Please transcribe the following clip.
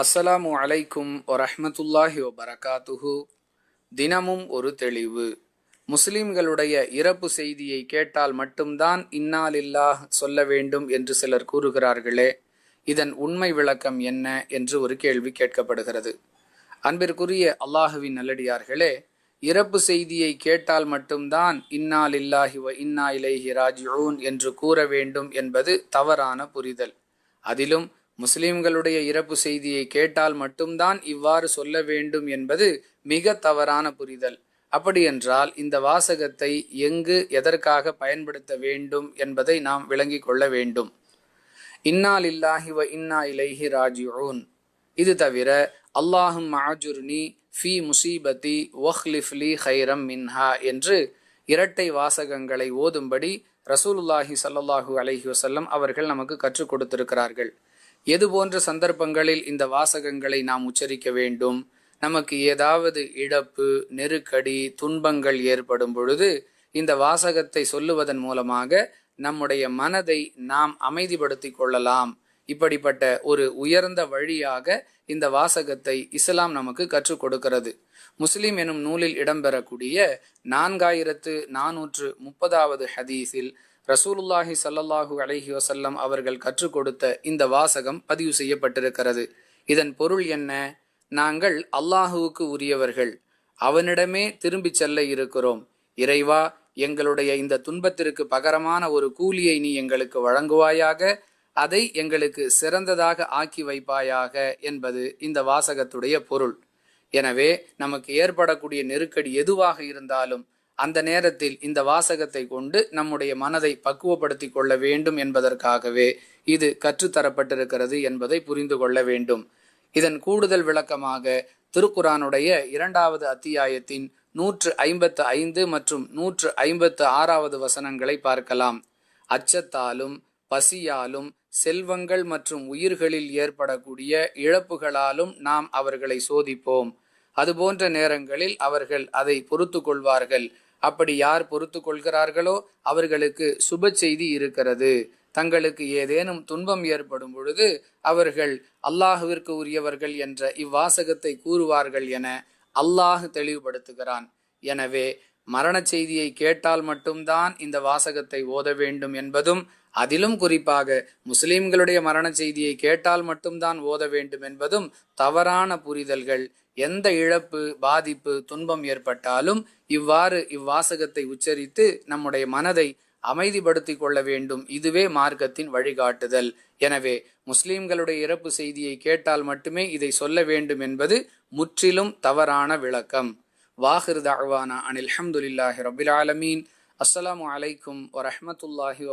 அஸ்ஸலாமு அலைக்கும் வரஹமத்துல்லாஹி வபரகாத்துஹு. தினமும் ஒரு தெளிவு. முஸ்லிம்களுடைய இறப்பு செய்தியை கேட்டால் மட்டும்தான் இன்னாலில்லாஹ் சொல்ல வேண்டும் என்று சிலர் கூறுகிறார்களே. இதன் உண்மை விளக்கம் என்ன என்று ஒரு கேள்வி கேட்கப்படுகிறது. அன்பிற்குரிய அல்லாஹுவின் நல்லடியார்களே இறப்பு செய்தியை கேட்டால் மட்டும்தான் இன்னாலில்லாஹி வ இன்னா இலைஹி ராஜிஊன் என்று கூற வேண்டும் என்பது தவறான புரிதல். அதிலும் முஸ்லிம்களுடைய இறப்பு செய்தியை கேட்டால் மட்டும்தான் இவ்வாறு சொல்ல வேண்டும் என்பது மிக தவறான புரிதல். அப்படியென்றால் இந்த வாசகத்தை எங்கு எதற்காக பயன்படுத்த வேண்டும் என்பதை நாம் விளங்கிக் கொள்ள வேண்டும். இன்னால் இல்லாஹி வ இன்னா இலைஹி ராஜிஊன். இது தவிர அல்லாஹும் மாஜுர்னி ஃபி முசீபதி ஒஹ்லிஃப்லி ஹைரம் மின்ஹா என்று இரட்டை வாசகங்களை ஓதும்படி ரசூலுல்லாஹி சல்லாஹூ அலஹி வசல்லம் அவர்கள் நமக்கு கற்றுக் கொடுத்திருக்கிறார்கள். எது போன்ற சந்தர்ப்பங்களில் இந்த வாசகங்களை நாம் உச்சரிக்க வேண்டும்? நமக்கு ஏதாவது இழப்பு நெருக்கடி துன்பங்கள் ஏற்படும் பொழுது இந்த வாசகத்தை சொல்லுவதன் மூலமாக நம்முடைய மனதை நாம் அமைதிப்படுத்திக் கொள்ளலாம். இப்படிப்பட்ட ஒரு உயர்ந்த வழியாக இந்த வாசகத்தை இஸ்லாம் நமக்கு கற்றுக் கொடுக்கிறது. முஸ்லிம் எனும் நூலில் இடம்பெறக்கூடிய நான்காயிரத்து நானூற்று முப்பதாவது ஹதீஸில் ரசூலுல்லாஹி சல்லல்லாஹு அலஹி வசல்லம் அவர்கள் கற்றுக் கொடுத்த இந்த வாசகம் பதிவு செய்யப்பட்டிருக்கிறது. இதன் பொருள் என்ன? நாங்கள் அல்லாஹுவுக்கு உரியவர்கள். அவனிடமே திரும்பிச் செல்ல இருக்கிறோம். இறைவா எங்களுடைய இந்த துன்பத்திற்கு பகரமான ஒரு கூலியை நீ எங்களுக்கு வழங்குவாயாக. அதை எங்களுக்கு சிறந்ததாக ஆக்கி வைப்பாயாக என்பது இந்த வாசகத்துடைய பொருள். எனவே நமக்கு ஏற்படக்கூடிய நெருக்கடி எதுவாக இருந்தாலும் அந்த நேரத்தில் இந்த வாசகத்தை கொண்டு நம்முடைய மனதை பக்குவப்படுத்தி கொள்ள வேண்டும் என்பதற்காகவே இது கற்றுத்தரப்பட்டிருக்கிறது என்பதை புரிந்து கொள்ள வேண்டும். இதன் கூடுதல் விளக்கமாக திருக்குரானுடைய இரண்டாவது அத்தியாயத்தின் நூற்று ஐம்பத்து ஐந்து மற்றும் நூற்று ஐம்பத்து ஆறாவது வசனங்களை பார்க்கலாம். அச்சத்தாலும் பசியாலும் செல்வங்கள் மற்றும் உயிர்களில் ஏற்படக்கூடிய இழப்புகளாலும் நாம் அவர்களை சோதிப்போம். அதுபோன்ற நேரங்களில் அவர்கள் அதை பொறுத்து கொள்வார்கள் அப்படி யார் பொறுத்து கொள்கிறார்களோ அவர்களுக்கு சுப செய்தி இருக்கிறது. தங்களுக்கு ஏதேனும் துன்பம் ஏற்படும் பொழுது அவர்கள் அல்லாஹுவிற்கு உரியவர்கள் என்ற இவ்வாசகத்தை கூறுவார்கள் என அல்லாஹ் தெளிவுபடுத்துகிறான். எனவே மரண செய்தியை கேட்டால் மட்டும்தான் இந்த வாசகத்தை ஓத வேண்டும் என்பதும் அதிலும் குறிப்பாக முஸ்லிம்களுடைய மரண செய்தியை கேட்டால் மட்டும்தான் ஓத வேண்டும் என்பதும் தவறான புரிதல்கள். எந்த இழப்பு பாதிப்பு துன்பம் ஏற்பட்டாலும் இவ்வாறு இவ்வாசகத்தை உச்சரித்து நம்முடைய மனதை அமைதிப்படுத்திக் கொள்ள வேண்டும். இதுவே மார்க்கத்தின் வழிகாட்டுதல். எனவே முஸ்லிம்களுடைய இறப்பு செய்தியை கேட்டால் மட்டுமே இதை சொல்ல வேண்டும் என்பது முற்றிலும் தவறான விளக்கம். வாஹிர் தாழ்வானா அனில் அஹமதுல்லாஹி ரபில் ஆலமீன். அஸ்ஸலாமு அலைக்கும் வரமத்துல்லாஹி